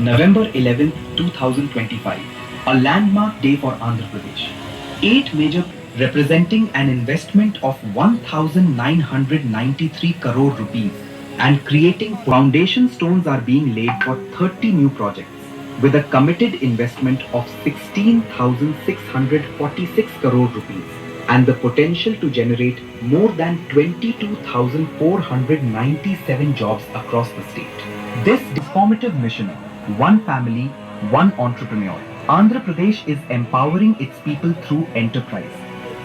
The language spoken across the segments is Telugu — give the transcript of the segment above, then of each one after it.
November 11, 2025, a landmark day for Andhra Pradesh. Eight major representing an investment of 1,993 crore rupees and creating foundation stones are being laid for 30 new projects with a committed investment of 16,646 crore rupees and the potential to generate more than 22,497 jobs across the state. This transformative mission, one family, one entrepreneur, Andhra Pradesh is empowering its people through enterprise.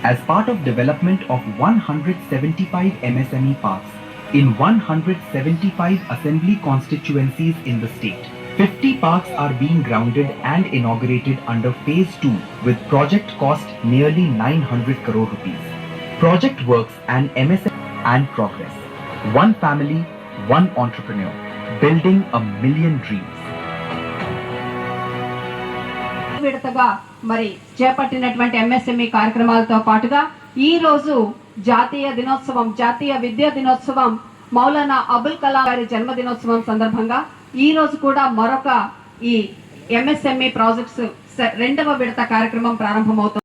As part of development of 175 MSME parks in 175 assembly constituencies in the state, 50 parks are being grounded and inaugurated under phase 2 with project cost nearly 900 crore rupees. Project works and MSME and progress. One family, one entrepreneur, building a million dreams. విడతగా మరి చేపట్టినటువంటి ఎంఎస్ఎంఈ కార్యక్రమాలతో పాటుగా ఈ రోజు జాతీయ దినోత్సవం జాతీయ విద్యా దినోత్సవం మౌలానా అబుల్ కలాం గారి జన్మదినోత్సవం సందర్భంగా ఈ రోజు కూడా మరొక ఈ ఎంఎస్ఎంఈ ప్రాజెక్ట్స్ రెండవ విడత కార్యక్రమం ప్రారంభమవుతుంది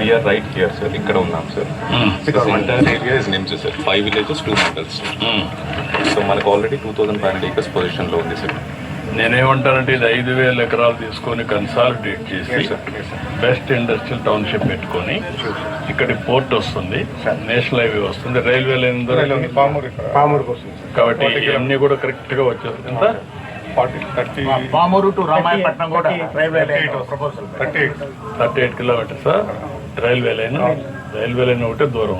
వీఆర్ రైట్ హియర్ సార్ ఇక్కడ ఉన్నాం sir entire area is NIMZ sir five villages two mandals so మనకు already two thousand five hundred acres పొజిషన్లో ఉంది సార్ నేనేమంటానంటే ఇది ఐదు వేల ఎకరాలు తీసుకొని కన్సాలిడేట్ చేసి. బెస్ట్ ఇండస్ట్రియల్ టౌన్షిప్ పెట్టుకొని ఇక్కడ పోర్ట్ వస్తుంది. నేషనల్ హైవే వస్తుంది. రైల్వే లైన్ కాబట్టి ఇవన్నీ కూడా కరెక్ట్గా వచ్చేస్తుంది forty thirty Pamuru to Ramayapatnam కూడా railway line proposal thirty eight thirty eight kilometres railway line. Railway line ఒకటే దూరం.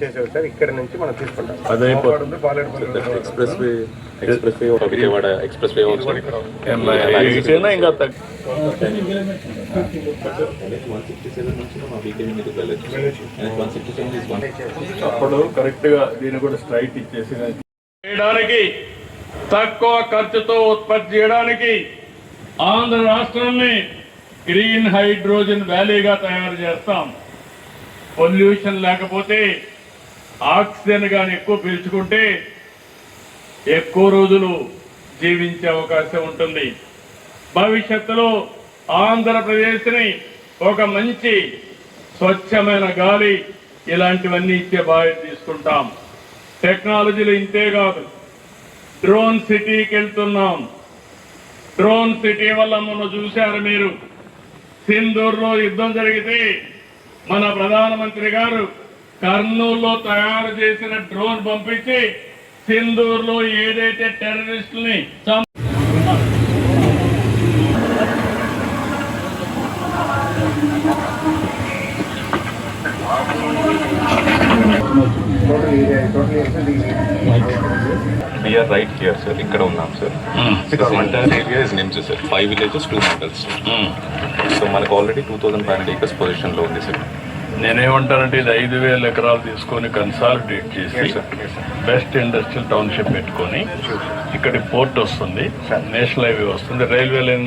చేసేది సార్? ఇక్కడ నుంచి మనం తీసుకుంటాం. Expressway expressway Vijayawada expressway ఇంకా అప్పుడు కరెక్ట్గా దీన్ని కూడా స్ట్రైట్ ఇచ్చేసి చేయడానికి తక్కువ ఖర్చుతో ఉత్పత్తి చేయడానికి ఆంధ్ర రాష్ట్రాన్ని గ్రీన్ హైడ్రోజన్ వ్యాలీగా తయారు చేస్తాం. పొల్యూషన్ లేకపోతే ఆక్సిజన్ కానీ ఎక్కువ పీల్చుకుంటే ఎక్కువ రోజులు జీవించే అవకాశం ఉంటుంది. భవిష్యత్తులో ఆంధ్రప్రదేశ్ని ఒక మంచి స్వచ్ఛమైన గాలి ఇలాంటివన్నీ ఇచ్చే బాధ్యత తీసుకుంటాం. టెక్నాలజీలు ఇంతే కాదు. డ్రోన్ సిటీకి వెళ్తున్నాం. డ్రోన్ సిటీ వల్ల మొన్న చూశారు మీరు. సింధూర్లో యుద్ధం జరిగితే మన ప్రధానమంత్రి గారు కర్నూలులో తయారు చేసిన డ్రోన్ పంపించి సింధూర్లో ఏదైతే టెర్రరిస్టుల్ని area we're right here sir ఇక్కడ ఉన్నాం sir entire area is NIMZ sir five villages two mandals so మనకు already two thousand five hundred acres పొజిషన్లో ఉంది సార్ నేనేమంటానంటే ఇది ఐదు వేల ఎకరాలు తీసుకొని కన్సాలిడేట్ చేసి sir. Sir. Best industrial township పెట్టుకొని ఇక్కడ పోర్ట్ వస్తుంది నేషనల్ హైవే వస్తుంది. రైల్వే లైన్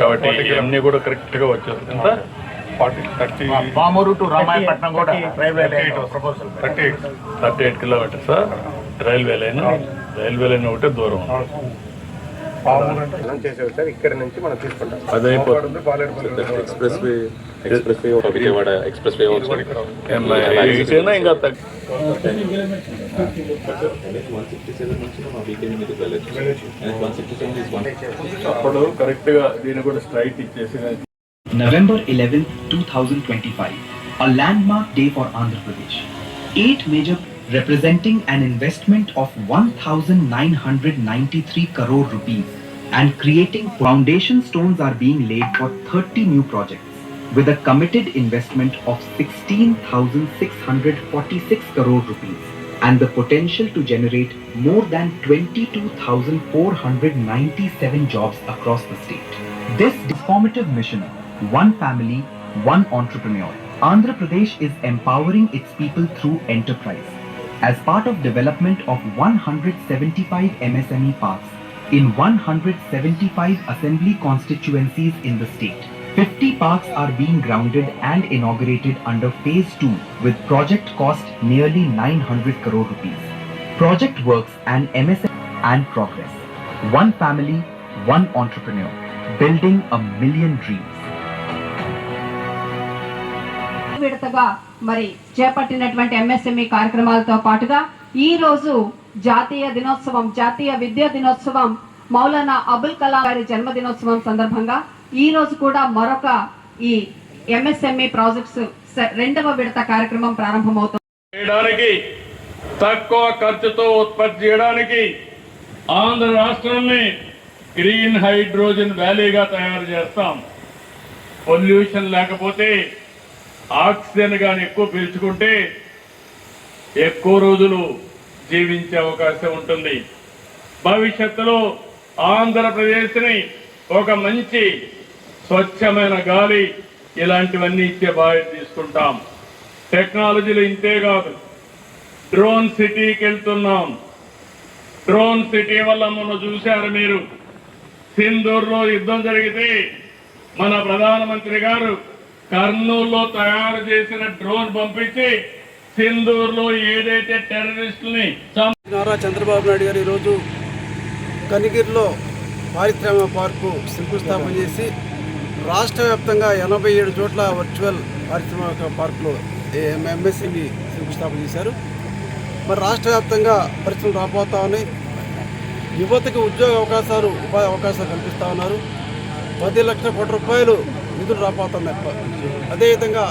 కాబట్టి ఇవన్నీ కూడా కరెక్ట్గా వచ్చేస్తుంది forty thirty. Pamuru to Ramayapatnam కూడా railway line proposal thirty eight. Thirty eight kilometres railway line railway line ఒకటే దూరం. చేసేది సార్. ఇక్కడ నుంచి మనం తీసుకుంటాం. అది expressway expressway Vijayawada expressway also ఇటైనా ఇంకా తగ్గ అప్పుడు కరెక్ట్గా దీన్ని కూడా స్ట్రైట్ ఇచ్చేసి November 11, 2025, a landmark day for Andhra Pradesh. Eight major representing an investment of 1,993 crore rupees and creating foundation stones are being laid for 30 new projects with a committed investment of 16,646 crore rupees and the potential to generate more than 22,497 jobs across the state. This transformative mission, one family, one entrepreneur, Andhra Pradesh is empowering its people through enterprise. As part of development of 175 MSME parks in 175 assembly constituencies in the state. 50 parks are being grounded and inaugurated under phase 2 with project cost nearly 900 crore rupees. Project works and MSM and progress. One family, one entrepreneur, building a million dreams. విడతగా మరి చేపట్టినటువంటి ఎంఎస్ఎంఈ కార్యక్రమాలతో పాటుగా ఈ రోజు జాతీయ దినోత్సవం జాతీయ విద్యా దినోత్సవం మౌలానా అబుల్ కలాం గారి జన్మదినోత్సవం సందర్భంగా ఈ రోజు కూడా మరొక ఈ ఎంఎస్ఎంఈ ప్రాజెక్ట్స్ రెండవ విడత కార్యక్రమం ప్రారంభమవుతుంది. చేయడానికి తక్కువ ఖర్చుతో ఉత్పత్తి చేయడానికి ఆంధ్ర రాష్ట్రాన్ని గ్రీన్ హైడ్రోజన్ వ్యాలీగా తయారు చేస్తాం. పొల్యూషన్ లేకపోతే ఆక్సిజన్ కానీ ఎక్కువ పీల్చుకుంటే ఎక్కువ రోజులు జీవించే అవకాశం ఉంటుంది. భవిష్యత్తులో ఆంధ్రప్రదేశ్ని ఒక మంచి స్వచ్ఛమైన గాలి ఇలాంటివన్నీ ఇచ్చే బాధ్యత తీసుకుంటాం. టెక్నాలజీలు ఇంతే కాదు. డ్రోన్ సిటీకి వెళ్తున్నాం. డ్రోన్ సిటీ వల్ల మొన్న చూశారు మీరు. సింధూర్లో యుద్ధం జరిగితే మన ప్రధానమంత్రి గారు కర్నూలులో తయారు చేసిన డ్రోన్ పంపించి సింధూర్లో ఏదైతే టెర్రరిస్టుల్ని నారా చంద్రబాబు నాయుడు గారు ఈరోజు కనిగిరిలో పారిశ్రామిక పార్కు శంకుస్థాపన చేసి రాష్ట్ర వ్యాప్తంగా ఎనభై ఏడు చోట్ల వర్చువల్ పారిశ్రామిక పార్కులో ఎంఎస్ఎంఈ శంకుస్థాపన చేశారు. మరి రాష్ట్ర వ్యాప్తంగా పరిశ్రమలు రాబోతా ఉన్నాయి. యువతకు ఉద్యోగ అవకాశాలు ఉపాధి అవకాశాలు కల్పిస్తూ ఉన్నారు. పది లక్షల కోట్ల రూపాయలు నిధులు రాబోతున్నాయి అదేవిధంగా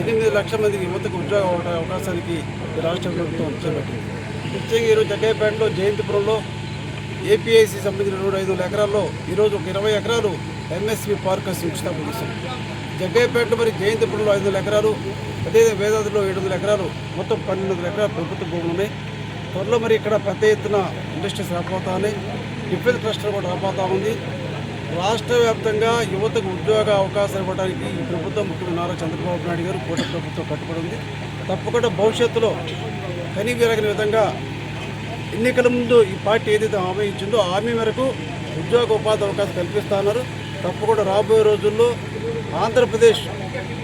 ఎనిమిది లక్షల మందికి యువతకు ఉద్యోగ అవకా- అవకాశానికి రాష్ట్ర ప్రభుత్వం చేపట్టింది. ముఖ్యంగా ఈరోజు జగ్గయ్యపేటలో జయంతిపురంలో ఏపీఐసి సంబంధించిన రెండు ఐదు వందల ఎకరాల్లో ఈరోజు ఒక ఇరవై ఎకరాలు ఎంఎస్పి పార్క్ శంకుస్థాపన చేశారు జగ్గయ్యపేటలో మరి జయంతిపురంలో ఐదు వందల ఎకరాలు అదేవిధంగా వేదాద్రిలో ఏడు వందల ఎకరాలు మొత్తం పన్నెండు వందల ఎకరాలు ప్రభుత్వ భూములు ఉన్నాయి త్వరలో మరి ఇక్కడ పెద్ద ఎత్తున ఇండస్ట్రీస్ రాబోతా ఉన్నాయి. డిఫెన్స్ క్లస్టర్ కూడా రాబోతా ఉంది. రాష్ట్ర వ్యాప్తంగా యువతకు ఉద్యోగ అవకాశాలు ఇవ్వడానికి ఈ ప్రభుత్వం ముఖ్యమంత్రి నారా చంద్రబాబు నాయుడు గారు కూటమి ప్రభుత్వం కట్టుబడి ఉంది. తప్పకుండా భవిష్యత్తులో కనీ విధంగా ఎన్నికల ముందు ఈ పార్టీ ఏదైతే హామీ ఇచ్చిందో హామీ మేరకు ఉద్యోగ ఉపాధి అవకాశం కల్పిస్తున్నారు తప్పకుండా రాబోయే రోజుల్లో ఆంధ్రప్రదేశ్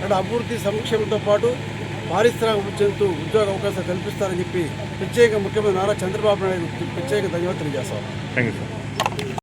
అంటే అభివృద్ధి సంక్షేమంతో పాటు పారిశ్రామిక చెందుతూ ఉద్యోగ అవకాశాలు కల్పిస్తారని చెప్పి ప్రత్యేక ముఖ్యమంత్రి నారా చంద్రబాబు నాయుడు ప్రత్యేక ధన్యవాదాలు తెలియజేస్తాం. Thank you sir